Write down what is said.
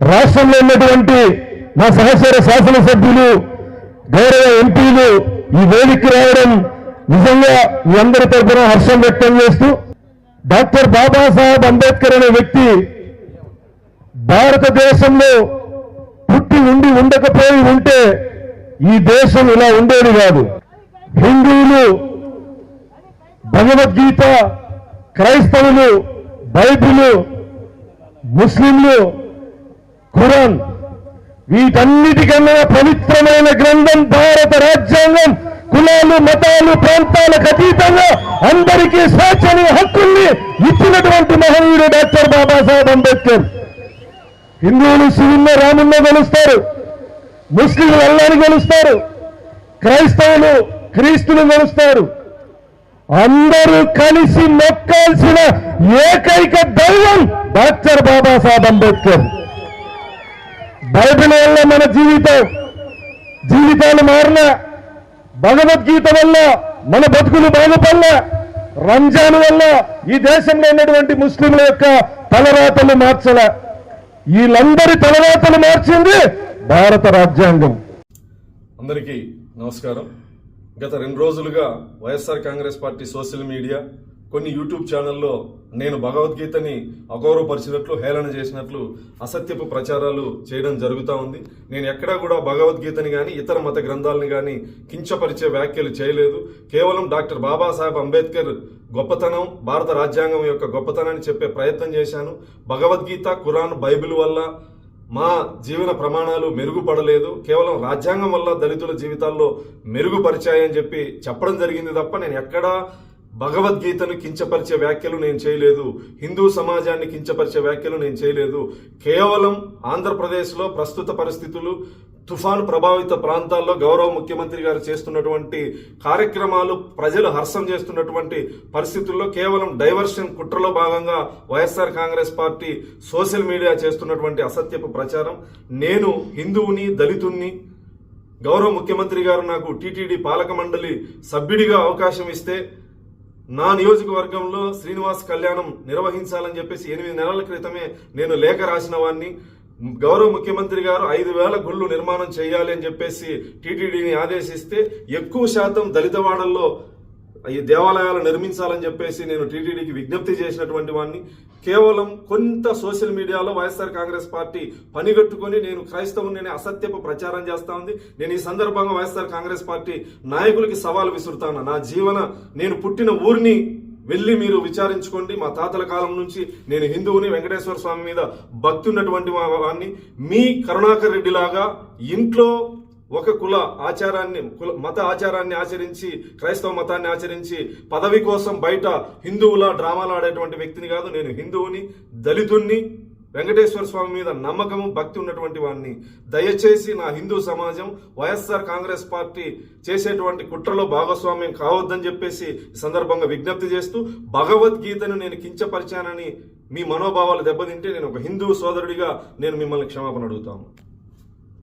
రాష్ట్రంలో ఉన్నటువంటి మా సహచర శాసనసభ్యులు గౌరవ ఎంపీలు ఈ వేదిక రావడం నిజంగా మీ అందరి తరఫున హర్షం వ్యక్తం చేస్తూ డాక్టర్ బాబాసాహెబ్ అంబేద్కర్ అనే వ్యక్తి భారతదేశంలో పుట్టి ఉండి ఉండకపోయి ఉంటే ఈ దేశం ఇలా ఉండేది కాదు. హిందువులు భగవద్గీత క్రైస్తవులు బైబిలు ముస్లింలు ఖురాన్ వీటన్నిటికన్నా పవిత్రమైన గ్రంథం భారత రాజ్యాంగం కులాలు మతాలు ప్రాంతాలకు అతీతంగా అందరికీ స్వేచ్ఛని హక్కుల్ని ఇచ్చినటువంటి మహనీయుడు డాక్టర్ బాబాసాహెబ్ అంబేద్కర్. హిందువులు శివున్న రామున్న గెలుస్తారు ముస్లింలు అల్లాని గెలుస్తారు క్రైస్తవులు క్రీస్తులు గెలుస్తారు. అందరూ కలిసి మొక్కాల్సిన ఏకైక దైవం డాక్టర్ బాబాసాహెబ్ అంబేద్కర్. బైబిల్ వల్ల మన జీవితం. జీవితాలు మారిన భగవద్గీత వల్ల మన బతుకులు బాగుపడిన రంజాన్ వల్ల ఈ దేశంలో ఉన్నటువంటి ముస్లింల యొక్క తలరాతలు మార్చల. వీళ్ళందరి తలరాతలు మార్చింది భారత రాజ్యాంగం. అందరికీ నమస్కారం. గత రెండు రోజులుగా YSR Congress party social media కొన్ని యూట్యూబ్ ఛానల్లో నేను భగవద్గీతని అగౌరవపరిచినట్లు హేళన చేసినట్లు అసత్యపు ప్రచారాలు చేయడం జరుగుతూ ఉంది. నేను ఎక్కడా కూడా భగవద్గీతని కానీ ఇతర మత గ్రంథాలని కానీ కించపరిచే వ్యాఖ్యలు చేయలేదు. కేవలం డాక్టర్ బాబాసాహెబ్ అంబేద్కర్ గొప్పతనం భారత రాజ్యాంగం యొక్క గొప్పతనాన్ని చెప్పే ప్రయత్నం చేశాను. భగవద్గీత ఖురాన్ బైబిల్ వల్ల మా జీవన ప్రమాణాలు మెరుగుపడలేదు. కేవలం రాజ్యాంగం వల్ల దళితుల జీవితాల్లో మెరుగుపరిచాయని చెప్పి చెప్పడం జరిగింది తప్ప నేను ఎక్కడా భగవద్గీతను కించపరిచే వ్యాఖ్యలు నేను చేయలేదు. హిందూ సమాజాన్ని కించపరిచే వ్యాఖ్యలు నేను చేయలేదు. కేవలం ఆంధ్రప్రదేశ్లో ప్రస్తుత పరిస్థితులు తుఫాను ప్రభావిత ప్రాంతాల్లో గౌరవ ముఖ్యమంత్రి గారు చేస్తున్నటువంటి కార్యక్రమాలు ప్రజలు హర్షం చేస్తున్నటువంటి పరిస్థితుల్లో కేవలం డైవర్షన్ కుట్రలో భాగంగా YSR Congress party social media చేస్తున్నటువంటి అసత్యపు ప్రచారం. నేను హిందువుని దళితుణ్ణి గౌరవ ముఖ్యమంత్రి గారు నాకు టీటీడీ పాలక మండలి సభ్యుడిగా అవకాశం ఇస్తే నా నియోజకవర్గంలో శ్రీనివాస్ కళ్యాణం నిర్వహించాలని చెప్పేసి ఎనిమిది నెలల క్రితమే నేను లేఖ రాసిన వాడిని గౌరవ ముఖ్యమంత్రి గారు ఐదు వేల గుళ్ళు నిర్మాణం చేయాలి అని చెప్పేసి టీటీడీని ఆదేశిస్తే ఎక్కువ శాతం దళితవాడల్లో ఈ దేవాలయాలు నిర్మించాలని చెప్పేసి నేను టీటీడీకి విజ్ఞప్తి చేసినటువంటి వాడిని కేవలం కొంత సోషల్ మీడియాలో వైఎస్ఆర్ కాంగ్రెస్ పార్టీ పనిగట్టుకొని నేను క్రైస్తవుని అసత్యపు ప్రచారం చేస్తా ఉంది. నేను ఈ సందర్భంగా వైఎస్ఆర్ కాంగ్రెస్ పార్టీ నాయకులకి సవాల్ విసురుతాను. నా జీవన నేను పుట్టిన ఊరిని వెళ్ళి మీరు విచారించుకోండి. మా తాతల కాలం నుంచి నేను హిందువుని వెంకటేశ్వర స్వామి మీద భక్తి ఉన్నటువంటి వాడిని మీ కరుణాకర్ రెడ్డి లాగా ఇంట్లో ఒక కుల ఆచారాన్ని కుల మత ఆచారాన్ని ఆచరించి క్రైస్తవ మతాన్ని ఆచరించి పదవి కోసం బయట హిందువుల డ్రామాలు ఆడేటువంటి వ్యక్తిని కాదు నేను హిందువుని దళితుణ్ణి వెంకటేశ్వర స్వామి మీద నమ్మకము భక్తి ఉన్నటువంటి వాడిని దయచేసి నా హిందూ సమాజం వైఎస్ఆర్ కాంగ్రెస్ పార్టీ చేసేటువంటి కుట్రలో భాగస్వామ్యం కావద్దని చెప్పేసి సందర్భంగా విజ్ఞప్తి చేస్తూ భగవద్గీతను నేను కించపరిచానని మీ మనోభావాలు దెబ్బతింటే నేను ఒక హిందూ సోదరుడిగా నేను మిమ్మల్ని క్షమాపణ అడుగుతాను.